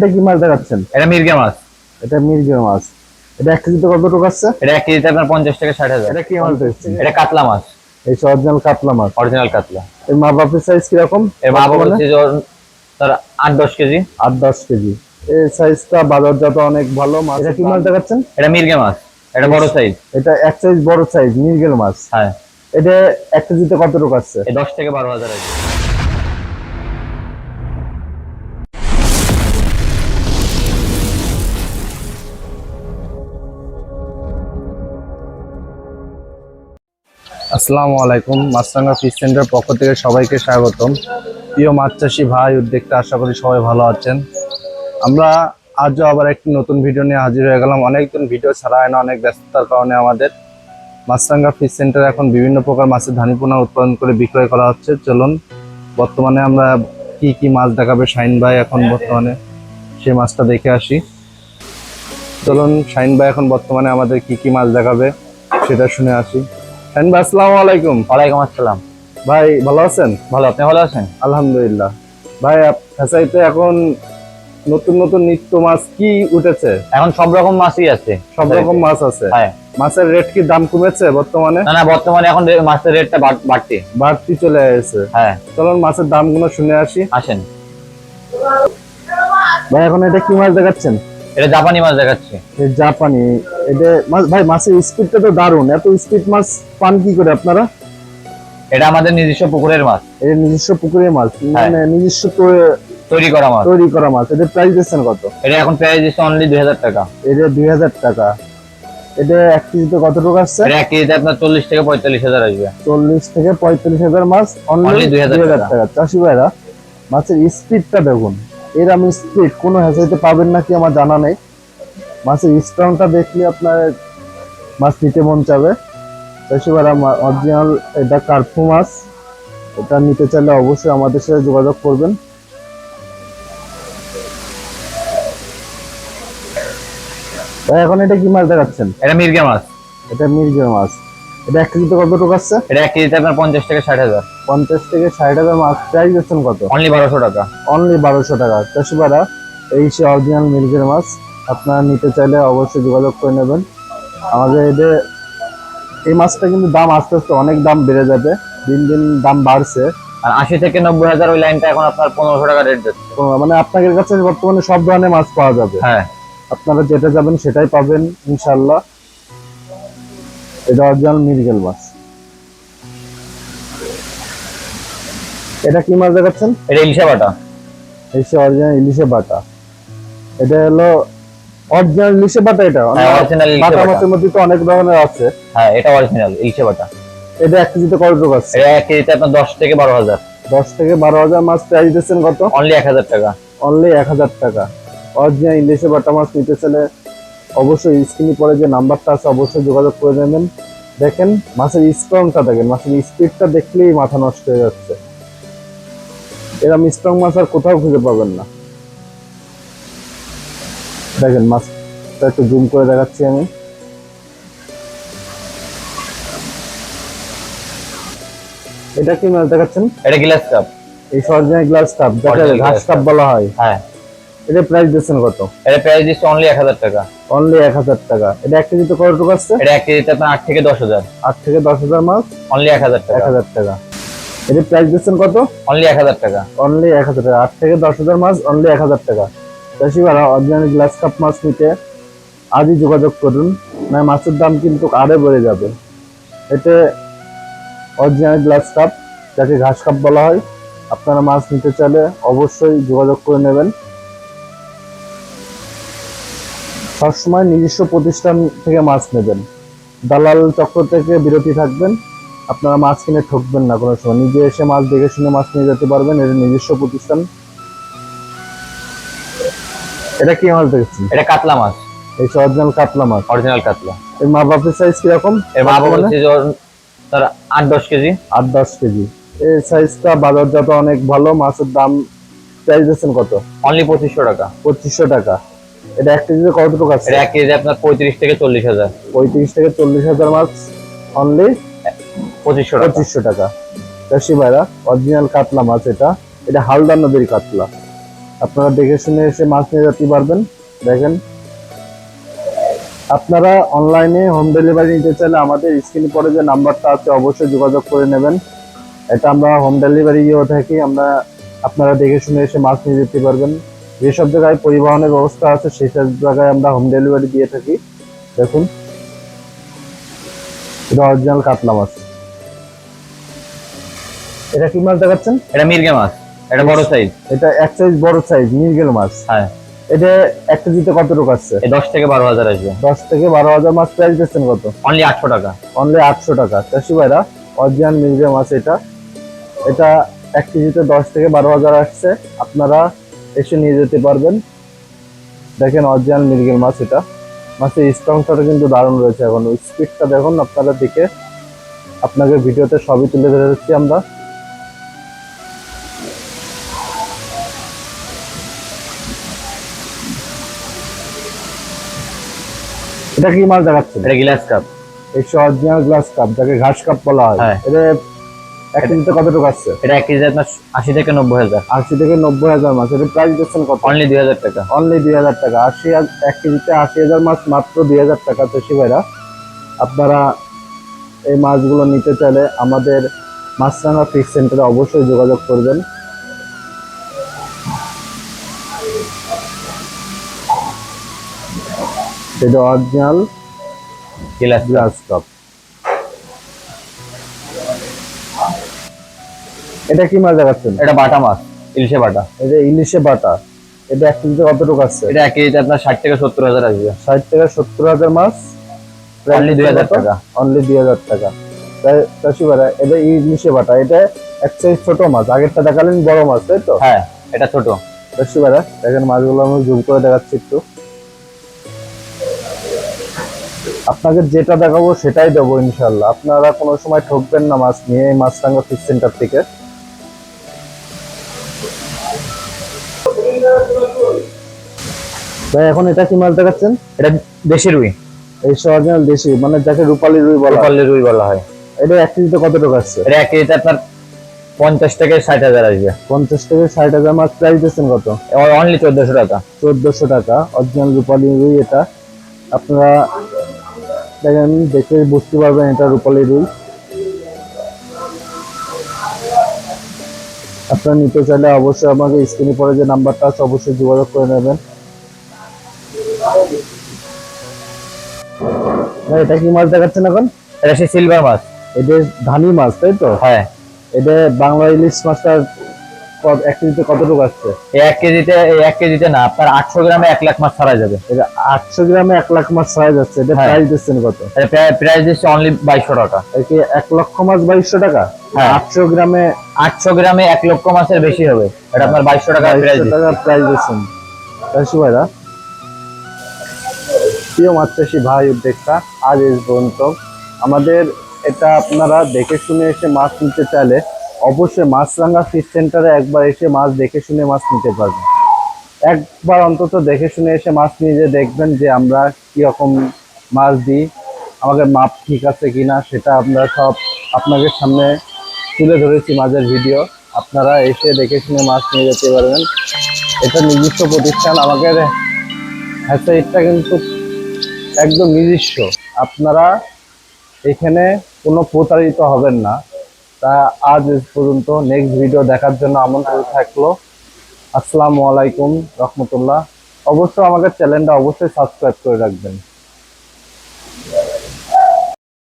এটা কি মাছ দেখাচ্ছেন? এটা মির্গা মাছ। এটা মির্গের মাছ। এটা এক কেজিতে কত টাকা আছে? এটা এক কেজিতে আপনার পঞ্চাশ থেকে ষাট হাজার। এটা কি মাছ দেখছেন এটা কাতলা মাছ। এই অরিজিনাল কাতলা মাছ। অরিজিনাল কাতলা। এর মা বাপের সাইজ কীরকম? এর মা? হচ্ছে যে তার আট দশ কেজি। আট দশ কেজি। এই সাইজটা বাজারজাত অনেক ভালো মাছ। এটা কি মাছ দেখাচ্ছেন? এটা মির্গা মাছ। এটা বড় সাইজ এটা এক সাইজ বড় সাইজ মির্গেল মাছ। হ্যাঁ। এটা এক কেজিতে কত টাকা আছে? দশ থেকে বারো হাজার আছে আসসালামু আলাইকুম মাছরাঙ্গা ফিশ সেন্টার পক্ষ থেকে সবাইকে স্বাগতম। প্রিয় মাছ চাষি ভাই, উদ্যোক্তা, আশা করি সবাই ভালো আছেন। আমরা আজও আবার একটি নতুন ভিডিও নিয়ে হাজির হয়ে গেলাম। অনেকদিন ভিডিও ছাড়া হয় না, অনেক ব্যস্ততার কারণে আমাদের মাছরাঙ্গা ফিশ সেন্টার এখন বিভিন্ন প্রকার মাছের ধানিপোনা উৎপাদন করে বিক্রয় করা হচ্ছে। চলুন, বর্তমানে আমরা কি কি মাছ দেখাবে শাইন ভাই এখন বর্তমানে? সেই মাছটা দেখে আসি। চলুন, শাইন ভাই এখন বর্তমানে আমাদের কি কি মাছ দেখাবে সেটা শুনে আসি। ভাই আসসালামু আলাইকুম। ওয়ালাইকুম আসসালাম। ভাই ভালো আছেন? ভালো আপনি ভালো আছেন? আলহামদুলিল্লাহ। ভাই ফেসাইতে এখন নতুন নতুন নিত্য মাছ কি উঠেছে? এখন সব রকম মাছই আছে। সব রকম মাছ আছে? হ্যাঁ। মাছের রেট কি দাম কমেছে বর্তমানে? না না বর্তমানে এখন মাছের রেটটা বাড়তি। বাড়তি চলে এসেছে। হ্যাঁ। চলুন মাছের দামগুলো শুনে আসি। আসেন। ভাই এখন এটা কি মাছ দেখাচ্ছেন? এটা জাপানি মাছ দেখাচ্ছে। জাপানি এটা মাছ ভাই মাছের স্পিডটা তো দারুণ। এত স্পিড মাছ পান কি করে আপনারা? এটা আমাদের নিজস্ব পুকুরের মাছ। এটা নিজস্ব পুকুরের মাছ। হ্যাঁ। মানে নিজস্ব তৈরি করা মাছ। তৈরি করা মাছ। এটা প্রাইস দিচ্ছেন কত? এটা এখন প্রাইস দিচ্ছে অনলি দুই হাজার টাকা। এটা দুই হাজার টাকা। এটা এক কেজিতে কত টাকা আসছে? এক কেজিতে আপনার চল্লিশ থেকে পঁয়তাল্লিশ হাজার আসবে। চল্লিশ থেকে পঁয়তাল্লিশ হাজার মাছ অনলি দুই 2000 হাজার টাকা। টাকা। চাষি ভাইরা মাছের স্পিডটা দেখুন। এরম স্পিড কোনো হেসাইতে পাবেন নাকি আমার জানা নেই। মাছের স্ট্রংটা দেখলে আপনার মাছ নিতে মন চাবে। সেবার ভাইরা অরিজিনাল এটা কার্পু মাছ এটা নিতে চাইলে অবশ্যই আমাদের সাথে যোগাযোগ করবেন। এখন এটা কি মাছ দেখাচ্ছেন? এটা মির্গা মাছ। এটা মির্গের মাছ। এটা এক কেজিতে কত টাকা আছে এটা এক কেজিতে আপনার পঞ্চাশ থেকে ষাট হাজার। পঞ্চাশ থেকে ষাট হাজার মাছ প্রাইস দিচ্ছেন কত? অনলি বারোশো টাকা। অনলি বারোশো টাকা। চাষিপাড়া এই সে অরিজিনাল মিল্কের মাছ আপনারা নিতে চাইলে অবশ্যই যোগাযোগ করে নেবেন। আমাদের এদের এই মাছটা কিন্তু দাম আস্তে আস্তে অনেক দাম বেড়ে যাবে। দিন দিন দাম বাড়ছে। আর আশি থেকে নব্বই হাজার ওই লাইনটা এখন আপনার পনেরোশো টাকা রেট যাচ্ছে মানে আপনাদের কাছে বর্তমানে সব ধরনের মাছ পাওয়া যাবে। হ্যাঁ। আপনারা যেটা যাবেন সেটাই পাবেন ইনশাল্লাহ এটা অরিজিনাল মির্গেল মাছ। এটা কি মাছ দেখাচ্ছেন? এটা ইলিশা বাটা। এই অরিজিনাল ইলিশে বাটা। এটা হলো অরিজিনাল ইলিশে বাটা এটা। হ্যাঁ, original ইলিশে বাটা। মাছের মধ্যে তো অনেক ধরনের আছে। হ্যাঁ এটা অরিজিনাল ইলিশা বাটা। এটা এক কেজিতে কত টাকা আছে? এটা এক কেজিতে আপনার দশ থেকে বারো হাজার। দশ থেকে বারো হাজার মাছ প্রাইস দিচ্ছেন কত? অনলি এক হাজার টাকা। অনলি এক হাজার টাকা। অরিজিনাল ইলিশে বাটা মাছ নিতে চাইলে অবশ্যই স্ক্রিনে পরে যে নাম্বারটা আছে অবশ্যই যোগাযোগ করে নেবেন। দেখেন মাছের স্ট্রংটা দেখেন মাছের স্পিডটা দেখলেই মাথা নষ্ট হয়ে যাচ্ছে। এরকম স্ট্রং মাছ আর কোথাও খুঁজে পাবেন না। দেখেন মাছটা একটু জুম করে দেখাচ্ছি আমি। এটা কি মাছ দেখাচ্ছেন? এটা গ্লাস কাপ এই অরিজিনাল গ্লাস কাপ যাকে ঘাস কাপ বলা হয়। হ্যাঁ। এটা প্রাইস দিচ্ছেন কত? এটা প্রাইস দিচ্ছে অনলি এক হাজার টাকা। অনলি এক হাজার টাকা। এটা এক কেজিতে কত টাকা আসছে? এটা এক কেজিতে আপনার আট থেকে দশ হাজার। আট থেকে দশ হাজার মাছ অনলি এক হাজার এক টাকা হাজার টাকা। এটা প্রাইস দিচ্ছেন কত? অনলি এক হাজার টাকা। অনলি এক হাজার টাকা। আট থেকে দশ হাজার মাছ অনলি এক হাজার টাকা। চাষি ভাড়া অরিজিনাল গ্লাস কাপ মাছ নিতে আজই যোগাযোগ করুন। না মাছের দাম কিন্তু আরও বেড়ে যাবে। এতে অরিজিনাল গ্লাস কাপ যাকে ঘাস কাপ বলা হয় আপনারা মাছ নিতে চাইলে অবশ্যই যোগাযোগ করে নেবেন। সবসময় নিজস্ব প্রতিষ্ঠান থেকে মাছ নেবেন। দালাল চক্র থেকে বিরতি থাকবেন। আপনারা মাছ কিনে ঠকবেন না কোনো সময়। নিজে এসে মাছ দেখে শুনে মাছ নিয়ে যেতে পারবেন। এটা নিজস্ব প্রতিষ্ঠান। এটা কি মাছ দেখছেন? এটা কাতলা মাছ। এই অরিজিনাল কাতলা মাছ। অরিজিনাল কাতলা। এর মা বাপের সাইজ কীরকম? এর মা যে ওর- তার আট দশ কেজি। আট দশ কেজি। এই সাইজটা বাজারজাত অনেক ভালো। মাছের দাম প্রাইস দিচ্ছেন কত? অনলি পঁচিশশো টাকা। পঁচিশশো টাকা। এটা এক কেজিতে কত টাকা আছে এক আপনার পঁয়ত্রিশ থেকে চল্লিশ হাজার। পঁয়ত্রিশ থেকে চল্লিশ হাজার মাছ অনলি পঁচিশশো পঁচিশশো টাকা। চাষি ভাইরা অরিজিনাল কাতলা মাছ এটা। এটা হালদা নদীর কাতলা। আপনারা দেখে শুনে এসে মাছ নিয়ে যেতে পারবেন। দেখেন। আপনারা অনলাইনে হোম ডেলিভারি নিতে চাইলে আমাদের স্ক্রিনে পরে যে নাম্বারটা আছে অবশ্যই যোগাযোগ করে নেবেন। এটা আমরা হোম ডেলিভারি দিয়েও থাকি আমরা আপনারা দেখে শুনে এসে মাছ নিয়ে যেতে পারবেন। যেসব জায়গায় পরিবহনের ব্যবস্থা আছে সেই সব জায়গায় আমরা হোম ডেলিভারি দিয়ে থাকি। দেখুন এটা অরিজিনাল কাতলা মাছ। এটা কি মাছ দেখাচ্ছেন? এটা মির্গে মাছ। এটা বড় সাইজ এটা এক সাইজ বড় সাইজ মিরগেল মাছ। হ্যাঁ। এটা এক কেজিতে কত টাকা আছে এই দশ থেকে বারো হাজার আসবে। দশ থেকে বারো হাজার মাছ প্রাইস দিচ্ছেন কত? অনলি আটশো টাকা। অনলি আটশো টাকা। চাষি ভাইরা অরিজিনাল মিরগেল মাছ এটা। এটা এক কেজিতে দশ থেকে বারো হাজার আসছে। আপনারা এসে নিয়ে যেতে পারবেন। দেখেন অরিজিনাল মিরগেল মাছ এটা। মাছের স্ট্রংটা কিন্তু দারুণ রয়েছে এখন। স্পিডটা দেখুন আপনারা দেখে আপনাকে ভিডিওতে সবই তুলে ধরে দিচ্ছি আমরা। এটা কি মাছ দেখাচ্ছেন? এটা গ্লাস কাপ একশো অরিজিনাল গ্লাস কাপ যাকে ঘাস কাপ বলা হয়। হ্যাঁ। এটা এক কেজিতে কত টাকা আসছে এটা এক আপনার আশি থেকে নব্বই হাজার। আশি থেকে নব্বই হাজার মাছ। এটা প্রাইস দিচ্ছেন কত? অনলি দুই হাজার টাকা। অনলি দুই হাজার টাকা। আশি এক কেজিতে আশি হাজার মাছ মাত্র দুই হাজার টাকা চাষি ভাইরা। আপনারা এই মাছগুলো নিতে চাইলে আমাদের মাছরাঙা ফিশ সেন্টারে অবশ্যই যোগাযোগ করবেন। এটা অরিজিনাল গ্লাস কাপ এটা কি মাছ দেখাচ্ছেন? এটা বাটা মাছ ইলিশে বাটা। এটা ইলিশে বাটা এটা এক কেজিতে কত টাকা আছে? এটা এক কেজিতে আপনার ষাট থেকে সত্তর হাজার আসবে। ষাট থেকে সত্তর হাজার মাছ Only 2000 টাকা। অনলি দুই হাজার টাকা। তাই- চাষি এটা ইলিশে বাটা এটা এক সাইজ ছোট মাছ। আগেরটা দেখালেন বড় মাছ তাই তো? হ্যাঁ এটা ছোট। চাষি ভাড়া দেখেন মাছগুলো আমি জুম করে দেখাচ্ছি একটু। আপনাকে যেটা দেখাবো সেটাই দেবো ইনশাল্লাহ। আপনারা কোনো সময় ঠকবেন না মাছ নিয়ে এই মাছরাঙ্গা ফিশ সেন্টার থেকে। ভাই এখন এটা কি মাছ দেখাচ্ছেন? এটা দেশি রুই। এই অরিজিনাল দেশি মানে যাকে রূপালী রুই বলা হয়। রূপালি রুই বলা হয়। এটা এক কেজিতে কত টাকা আসছে? এটা এক কেজিতে আপনার পঞ্চাশ থেকে ষাট হাজার আসবে। পঞ্চাশ থেকে ষাট হাজার মাছ প্রাইস দিচ্ছেন কত? অনলি চোদ্দশো টাকা। চোদ্দশো টাকা অরিজিনাল রূপালী রুই এটা। আপনারা দেখেন দেখে বুঝতে পারবেন এটা রূপালী রুই। আপনারা নিতে চাইলে অবশ্যই আমাকে স্ক্রিনে পরে যে নাম্বারটা আছে অবশ্যই যোগাযোগ করে নেবেন। এটা কি মাছ দেখাচ্ছেন এখন? এটা সেই সিলভার মাছ। এটা ধানি মাছ তাই তো? হ্যাঁ। এটা বাংলা ইলিশ মাছটা এক কেজিতে কতটুকু আসছে? এই এক কেজিতে এই এক কেজিতে না আপনার আটশো গ্রামে এক লাখ মাছ ছাড়া যাবে। এটা আটশো গ্রামে এক লাখ মাছ ছাড়া যাচ্ছে। এটা হ্যাঁ। প্রাইস দিচ্ছেন কত? প্রাইস দিচ্ছে অনলি বাইশশো টাকা। এক লক্ষ মাছ বাইশশো টাকা? হ্যাঁ। আটশো গ্রামে আটশো গ্রামে এক লক্ষ মাছের বেশি হবে। এটা আপনার বাইশশো টাকা প্রাইস টাকা প্রাইস দিচ্ছেন। চাষি ভাইরা প্রিয় মাছ চাষি ভাই উদ্যোক্তা আজ এই পর্যন্ত আমাদের এটা আপনারা দেখে শুনে এসে মাছ নিতে চাইলে অবশ্যই মাছরাঙ্গা ফিশ সেন্টারে একবার এসে মাছ দেখে শুনে মাছ নিতে পারবেন। একবার অন্তত দেখে শুনে এসে মাছ নিয়ে যে দেখবেন যে আমরা কীরকম মাছ দিই আমাদের মাপ ঠিক আছে কিনা সেটা আমরা সব আপনাদের সামনে তুলে ধরেছি মাছের ভিডিও আপনারা এসে দেখে শুনে মাছ নিয়ে যেতে পারবেন। এটা নিজস্ব প্রতিষ্ঠান। আমাদের হ্যাচারিটা কিন্তু একদম নিজস্ব। আপনারা এখানে কোনো প্রতারিত হবেন না। তা আজ পর্যন্ত নেক্সট ভিডিও দেখার জন্য আমন্ত্রণ থাকল। আসসালামু আলাইকুম রহমতুল্লাহ। অবশ্যই আমাদের চ্যানেলটা অবশ্যই সাবস্ক্রাইব করে রাখবেন।